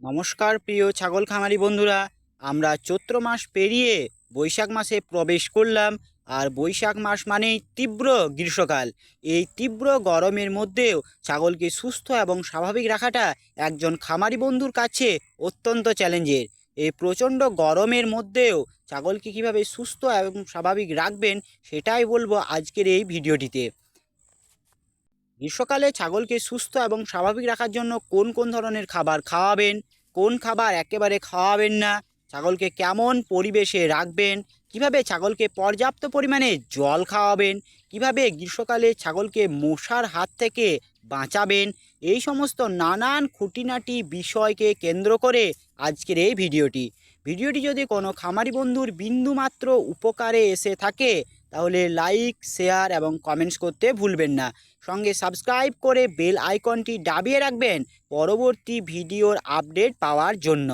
নমস্কার, প্রিয় ছাগল খামারি বন্ধুরা। আমরা চৈত্র মাস পেরিয়ে বৈশাখ মাসে প্রবেশ করলাম, আর বৈশাখ মাস মানেই তীব্র গ্রীষ্মকাল। এই তীব্র গরমের মধ্যেও ছাগলকে সুস্থ এবং স্বাভাবিক রাখাটা একজন খামারি বন্ধুর কাছে অত্যন্ত চ্যালেঞ্জের। এই প্রচণ্ড গরমের মধ্যেও ছাগলকে কীভাবে সুস্থ এবং স্বাভাবিক রাখবেন, সেটাই বলব আজকের এই ভিডিওটিতে। গ্রীষ্মকালে ছাগলকে সুস্থ এবং স্বাভাবিক রাখার জন্য কোন কোন ধরনের খাবার খাওয়াবেন? কোন খাবার একেবারে খাওয়াবেন না? ছাগলকে কেমন পরিবেশে রাখবেন? কীভাবে ছাগলকে পর্যাপ্ত পরিমাণে জল খাওয়াবেন? কীভাবে গ্রীষ্মকালে ছাগলকে মশার হাত থেকে বাঁচাবেন? এই সমস্ত নানান খুঁটিনাটি বিষয়কে কেন্দ্র করে আজকের এই ভিডিওটি। ভিডিওটি যদি কোনো খামারি বন্ধুর বিন্দুমাত্র উপকারে এসে থাকে তাহলে লাইক শেয়ার এবং কমেন্টস করতে ভুলবেন না। সঙ্গে সাবস্ক্রাইব করে বেল আইকনটি দাবিয়ে রাখবেন পরবর্তী ভিডিওর আপডেট পাওয়ার জন্য।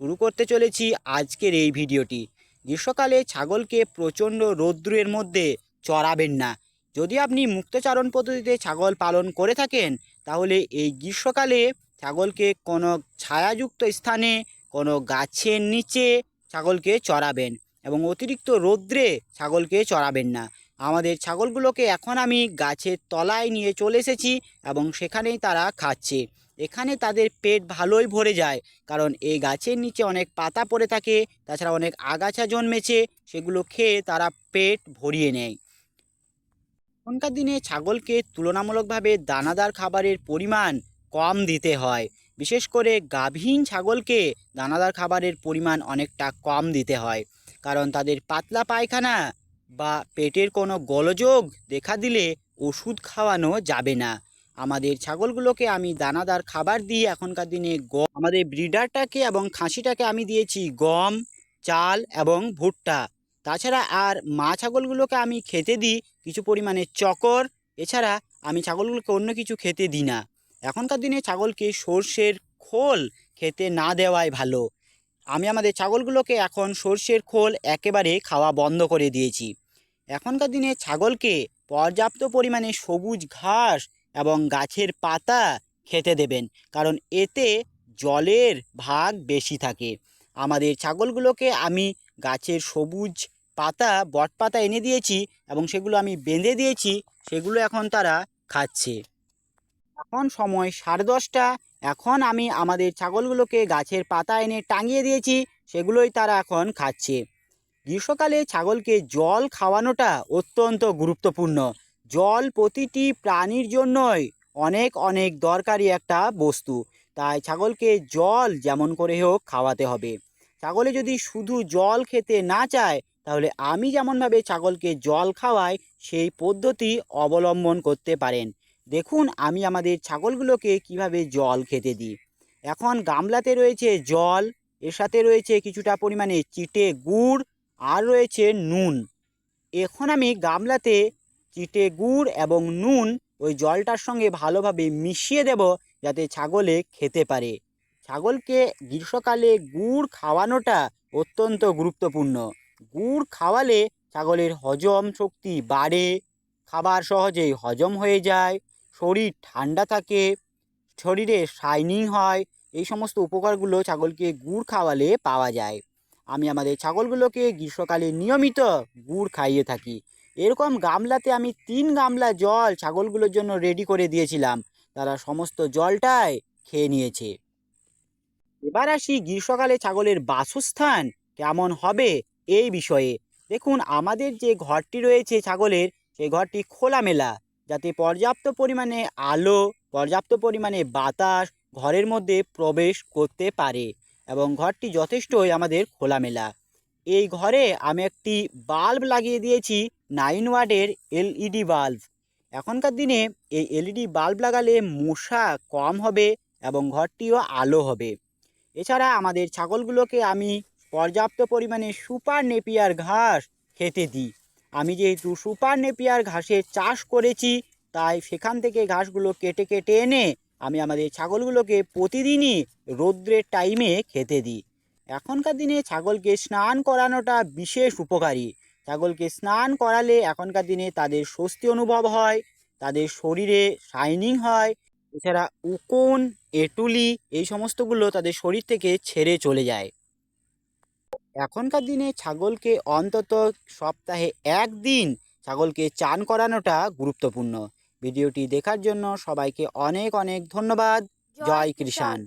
শুরু করতে চলেছি আজকের এই ভিডিওটি। গ্রীষ্মকালে ছাগলকে প্রচণ্ড রৌদ্রের মধ্যে চড়াবেন না। যদি আপনি মুক্তচারণ পদ্ধতিতে ছাগল পালন করে থাকেন, তাহলে এই গ্রীষ্মকালে ছাগলকে কোনো ছায়াযুক্ত স্থানে, কোনো গাছের নিচে ছাগলকে চড়াবেন। এবং অতিরিক্ত রৌদ্রে ছাগলকে চড়াবেন না। আমাদের ছাগলগুলোকে এখন আমি গাছের তলায় নিয়ে চলে এসেছি এবং সেখানেই তারা খাচ্ছে। এখানে তাদের পেট ভালোই ভরে যায়, কারণ এই গাছের নিচে অনেক পাতা পড়ে থাকে, তাছাড়া অনেক আগাছা জন্মেছে, সেগুলো খেয়ে তারা পেট ভরিয়ে নেয়। এখনকার দিনে ছাগলকে তুলনামূলকভাবে দানাদার খাবারের পরিমাণ কম দিতে হয়। বিশেষ করে গাভীন ছাগলকে দানাদার খাবারের পরিমাণ অনেকটা কম দিতে হয়। কারণ তাদের পাতলা পায়খানা বা পেটের কোনো গোলযোগ দেখা দিলে ওষুধ খাওয়ানো যাবে না। আমাদের ছাগলগুলোকে আমি দানাদার খাবার দিই এখনকার দিনে গম, আমাদের ব্রিডারটাকে এবং খাসিটাকে আমি দিয়েছি গম, চাল এবং ভুট্টা। তাছাড়া আর মা ছাগলগুলোকে আমি খেতে দিই কিছু পরিমাণে চকর, এছাড়া আমি ছাগলগুলোকে অন্য কিছু খেতে দিই না। এখনকার দিনে ছাগলকে সর্ষের খোল খেতে না দেওয়াই ভালো। আমি আমাদের ছাগলগুলোকে এখন সর্ষের খোল একেবারে খাওয়া বন্ধ করে দিয়েছি। এখনকার দিনে ছাগলকে পর্যাপ্ত পরিমাণে সবুজ ঘাস এবং গাছের পাতা খেতে দেবেন, কারণ এতে জলের ভাগ বেশি থাকে। আমাদের ছাগলগুলোকে আমি গাছের সবুজ পাতা বট পাতা এনে দিয়েছি এবং সেগুলো আমি বেঁধে দিয়েছি, সেগুলো এখন তারা খাচ্ছে। এখন সময় সাড়ে দশটা। এখন আমি আমাদের ছাগলগুলোকে গাছের পাতা এনে টাঙিয়ে দিয়েছি, সেগুলোই তারা এখন খাচ্ছে। গ্রীষ্মকালে ছাগলকে জল খাওয়ানোটা অত্যন্ত গুরুত্বপূর্ণ। জল প্রতিটি প্রাণীর জন্যই অনেক অনেক দরকারি একটা বস্তু। তাই ছাগলকে জল যেমন করে হোক খাওয়াতে হবে। ছাগলে যদি শুধু জল খেতে না চায়, তাহলে আমি যেমনভাবে ছাগলকে জল খাওয়াই, সেই পদ্ধতি অবলম্বন করতে পারেন। দেখুন আমি আমাদের ছাগলগুলোকে কীভাবে জল খেতে দিই। এখন গামলাতে রয়েছে জল, এর সাথে রয়েছে কিছুটা পরিমাণে চিটে গুড় আর রয়েছে নুন। এখন আমি গামলাতে চিটে গুড় এবং নুন ওই জলটার সঙ্গে ভালোভাবে মিশিয়ে দেব যাতে ছাগলে খেতে পারে। ছাগলকে গ্রীষ্মকালে গুড় খাওয়ানোটা অত্যন্ত গুরুত্বপূর্ণ। গুড় খাওয়ালে ছাগলের হজম শক্তি বাড়ে, খাবার সহজেই হজম হয়ে যায় শরীর ঠান্ডা থাকে, শরীরে শাইনিং হয়, এই সমস্ত উপকারগুলো ছাগলকে গুড় খাওয়ালে পাওয়া যায়। আমি আমাদের ছাগলগুলোকে গ্রীষ্মকালে নিয়মিত গুড় খাইয়ে থাকি। এরকম গামলাতে আমি তিন গামলা জল ছাগলগুলোর জন্য রেডি করে দিয়েছিলাম। তারা সমস্ত জলটাই খেয়ে নিয়েছে। এবার আসি গ্রীষ্মকালে ছাগলের বাসস্থান কেমন হবে এই বিষয়ে। দেখুন, আমাদের যে ঘরটি রয়েছে ছাগলের সেই ঘরটি খোলামেলা। যাতে পর্যাপ্ত পরিমাণে আলো, পর্যাপ্ত পরিমাণে বাতাস ঘরের মধ্যে প্রবেশ করতে পারে এবং ঘরটি যথেষ্টই আমাদের খোলামেলা। এই ঘরে আমি একটি বাল্ব লাগিয়ে দিয়েছি নাইন ওয়ার্ডের এলইডি বাল্ব। এখনকার দিনে এই এলইডি বাল্ব লাগালে মশা কম হবে এবং ঘরটিও আলো হবে। এছাড়া আমাদের ছাগলগুলোকে আমি পর্যাপ্ত পরিমাণে সুপার নেপিয়ার ঘাস খেতে দিই। আমি যেহেতু সুপার নেপিয়ার ঘাসের চাষ করেছি, তাই সেখান থেকে ঘাসগুলো কেটে কেটে এনে আমি আমাদের ছাগলগুলোকে প্রতিদিনই রৌদ্রের টাইমে খেতে দিই। এখনকার দিনে ছাগলকে স্নান করানোটা বিশেষ উপকারী। ছাগলকে স্নান করালে এখনকার দিনে তাদের স্বস্তি অনুভব হয়, তাদের শরীরে শাইনিং হয়, এছাড়া উকুন, এটুলি এই সমস্তগুলো তাদের শরীর থেকে ছেড়ে চলে যায়। এখনকার দিনে ছাগলকে অন্তত সপ্তাহে একদিন ছাগলকে চান করানোটা গুরুত্বপূর্ণ। ভিডিওটি দেখার জন্য সবাইকে অনেক অনেক ধন্যবাদ। জয় কৃষাণ।